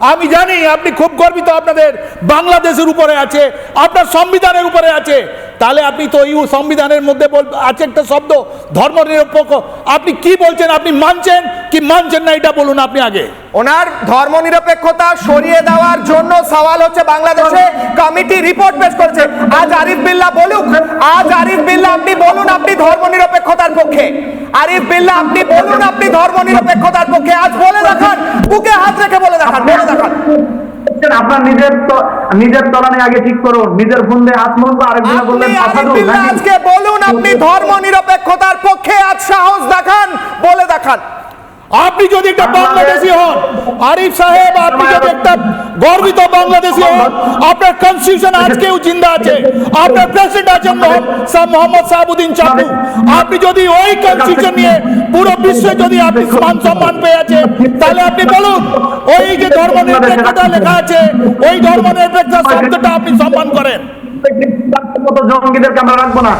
আমি জানি আপনি খুব গর্বিত আপনাদের বাংলাদেশের উপরে আছে, আপনার সংবিধানের উপরে আছে। তাহলে আপনি তো এই সংবিধানের মধ্যে আছে একটা শব্দ, ধর্মনিরপেক্ষ। আপনি কি বলছেন, আপনি মানছেন কি মানছেন না, এটা বলুন আপনি আগে। ওনার ধর্মনিরপেক্ষতা সরিয়ে দেওয়ার জন্য সওয়াল হচ্ছে বাংলাদেশে কমিটি রিপোর্ট পেশ করেছে। আজ আরিফ বিল্লাহ বলুক, আজ আরিফ বিল্লাহ আপনি বলুন আপনি ধর্মনিরপেক্ষতার পক্ষে। আরিফ বিল্লাহ আপনি বলুন আপনি ধর্মনিরপেক্ষতার পক্ষে। আজ বলে দেখান বুকে হাত রেখে বলে দেখান বলে দেখান আপনার নিজের নিজের তলানি আগে ঠিক করুন। নিজের ফোনে হাত মুখ আরেকজন আপনি বললেন আজকে বলুন আপনি ধর্ম নিরপেক্ষতার পক্ষে আজ সাহস দেখান বলে দেখান। আপনি যদি একটা বাংলাদেশি হন আরিফ সাহেব আপনি যদি একটা গর্বিত বাংলাদেশি আপনার কনস্টিটিউশন আজকেও জিন্দা আছে। আপনার প্রেসিডেন্ট আছেন শাহ- মোহাম্মদ সাহাবুদ্দিন চাকু। আপনি যদি ওই কনস্টিটিউশন নিয়ে পুরো বিশ্বে যদি আপনি মান সম্মান পেয়ে আছেন, তাহলে আপনি বলুন, ওই যে ধর্মনিরপেক্ষতা লেখা আছে, ওই ধর্মনিরপেক্ষতা শব্দটা আপনি সম্মান করেন। মতো জঙ্গিদেরকে আমরা রাখব না।